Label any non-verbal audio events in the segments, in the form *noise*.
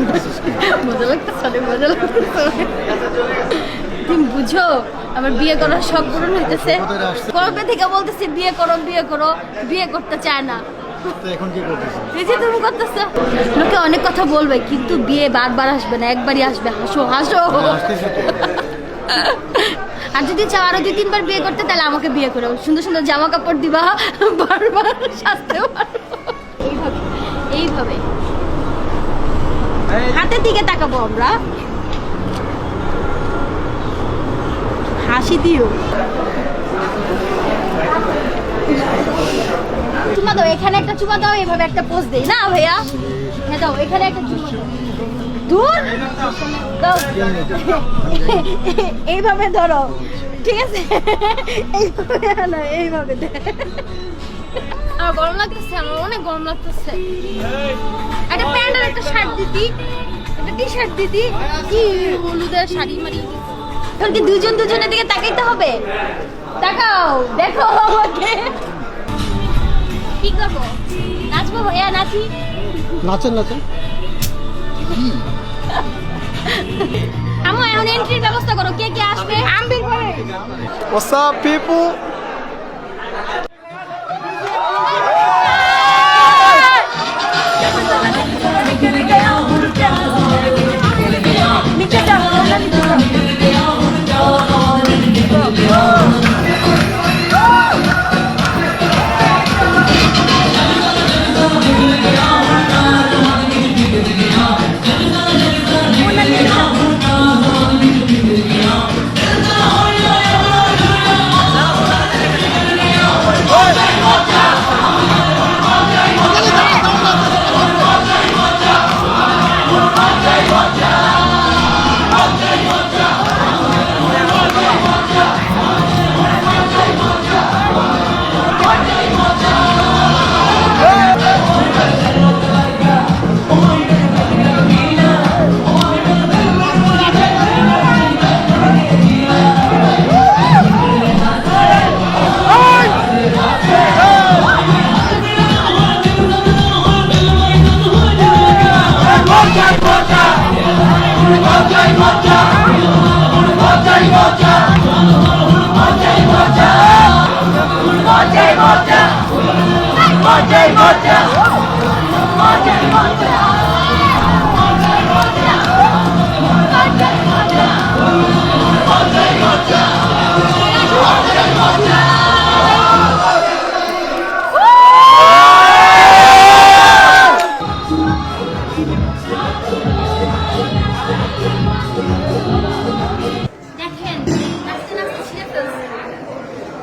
*laughs* মজা লাগতেছে অনেক মজা লাগতেছে তুমি বুঝো আমার বিয়ে করার শখ পূরণ হইতেছে। কবে থেকে বলতেছি বিয়ে করো বিয়ে করো বিয়ে করতে চায় না। এই যে তুমি করতেছো। লোকে অনেক কথা বলবে কিন্তু বিয়ে বারবার আসবে না একবারই আসবে। হাসো হাসো। আর যদি চাও আরও দুই তিনবার বিয়ে করতে তাহলে আমাকে বিয়ে করো। সুন্দর সুন্দর জামা কাপড় দিবা বারবার সাজতেও পারব এইভাবে এইভাবে। হাতের দিকে তাকাবো আমরা। হাসি দিও। চুমা দাও, এখানে একটা চুমা দাও, এভাবে একটা পোজ দেই। না ভাইয়া? হ্যাঁ দাও, এখানে একটা চুমা দাও। দূর দাও। এইভাবে ধরো। ঠিক আছে? এইভাবে এইভাবে আমার গরম লাগতেছে আমার অনেক গরম লাগতেছে। একটা প্যান্ট আর একটা শার্ট দিতি একটা টি শার্ট দিতি। কি হলুদের শাড়ি মারি। এখন কি দুজন দুজনের দিকে তাকাইতে হবে? তাকাও দেখো আমাকে। কি করব? নাচবো? ভাইয়া নাচি? নাচেন নাচেন। আমার এখন এন্ট্রির ব্যবস্থা করো কে কে আসবে? আম্বির পরে। What's up people?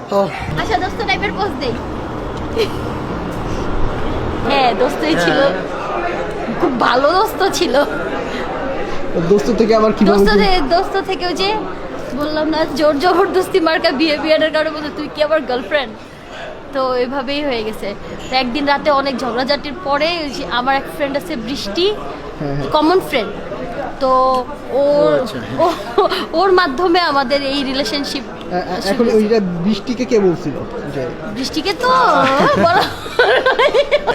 Oh, আচ্ছা দোস্ত টাইপের পোজ দেই। হ্যাঁ দোস্তই ছিল। খুব ভালো দোস্ত ছিল। দোস্ত থেকে আবার কি দোস্ত দোস্ত থেকেও যে বললাম না জোর জবরদস্তি মার্কা বিয়ে বিয়ের কারণে বলতো তুই কি আবার গার্লফ্রেন্ড তো এভাবেই হয়ে গেছে। তো একদিন রাতে অনেক ঝগড়াঝাটির পরে আমার এক ফ্রেন্ড আছে বৃষ্টি হ্যাঁ, হ্যাঁ। কমন ফ্রেন্ড তো ও আচ্ছা। ও- ওর মাধ্যমে আমাদের এই রিলেশনশিপ এখন ওইটা বৃষ্টিকে কে বলছিল বৃষ্টিকে তো *laughs*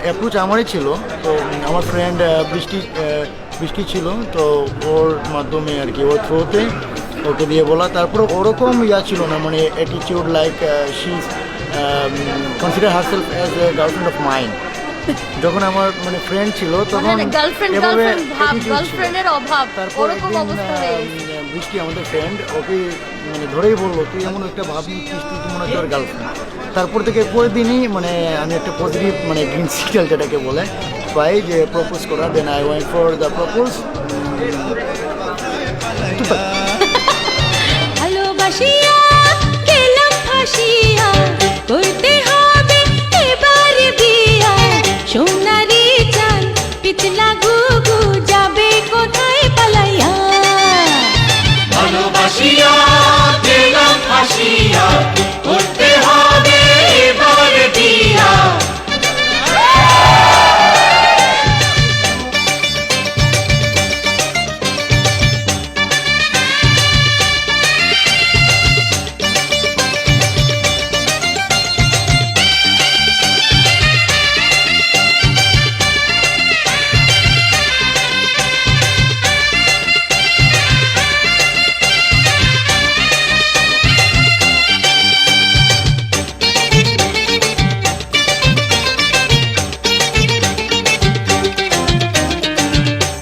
অ্যাপ্রোচ আমারই ছিল তো আমার ফ্রেন্ড বৃষ্টি বৃষ্টি ছিল তো ওর মাধ্যমে আর কি ওর থ্রোতে ওকে দিয়ে বলা। তারপর ওরকম ইয়া ছিল না মানে attitude like she consider herself as a girlfriend of mind যখন আমার মানে ফ্রেন্ড ছিল তখন মানে গার্লফ্রেন্ড গার্লফ্রেন্ড ভাব গার্লফ্রেন্ডের অভাব তারপর ওরকম অবস্থা হয়ে গেছে। বৃষ্টি আমাদের ফ্রেন্ড ওকে মানে ধরেই বলল তুই এমন একটা ভাব নিচ্ছিস তুই মনে তোর গার্লফ্রেন্ড তারপর থেকে পরের দিনই মানে আমি একটা পজিটিভ মানে গ্রিন সিগন্যাল যেটাকে বলে পাই যে প্রপোজ করা then I went for the propose ভালোবাসিয়া গেলাম ফাঁসিয়া।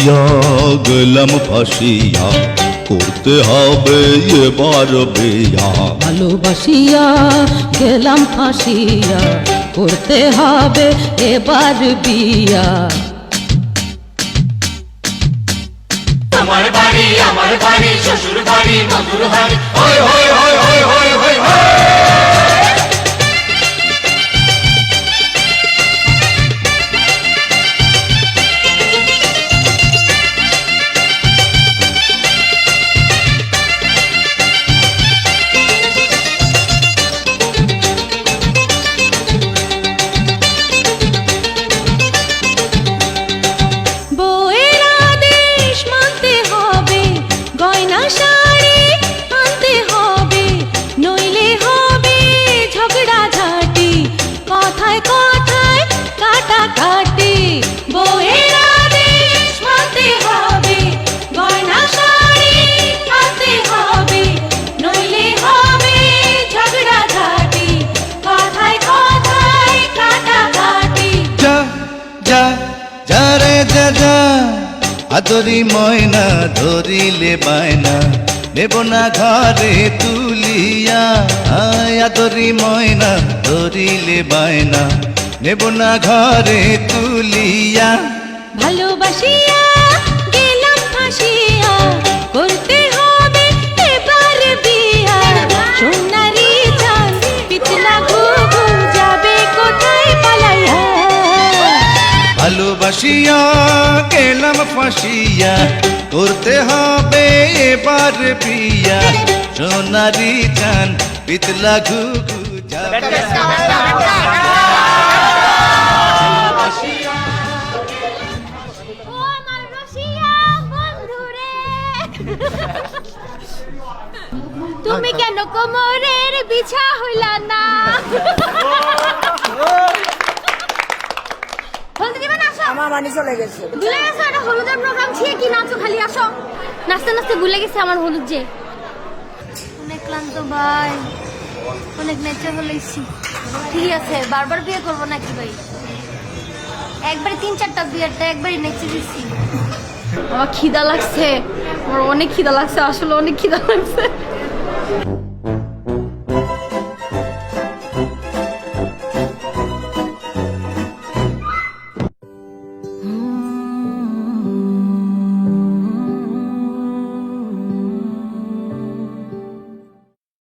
ভালোবাসিয়া গেলাম ফাঁসিয়া করতে হবে এবার বেয়া। ভালোবাসিয়া গেলাম ফাঁসিয়া করতে হবে এবার বিয়া। আমার বাড়ি আমার বাড়ি শ্বশুর বাড়ি। মধুর হাড়ি হই হই হই হই যা যা যা যা আদরি ময়না, ধরিলে বায়না। নেব না ঘরে তুলিয়া আদরি ময়না, ধরিলে বায়না। নেব না ঘরে তুলিয়া। ভালোবাসিয়া ভালোবাসিয়া গেলাম ফাঁসিয়া করতে হবে এবার বিয়া সোনারি চান পিতলা ঘুঘু তুমি কেন কোমরের বিছা হইলা না? আমার বাড়ি চলে গেছে। ভুলে গেছো হলুদের প্রোগ্রাম ছিল কি নাচো খালি, আসো। নাচতে নাচতে ভুলে গেছে আমার হলুদ যে। অনেক ক্লান্ত ভাই, অনেক নেচে হলেছি ঠিক আছে, বারবার বিয়ে করব নাকি ভাই? একবারে তিন চারটা বিয়েরটা একবারই নেচে দিচ্ছি আমার খিদা লাগছে, আমার অনেক খিদা লাগছে, আসলে অনেক খিদা লাগছে।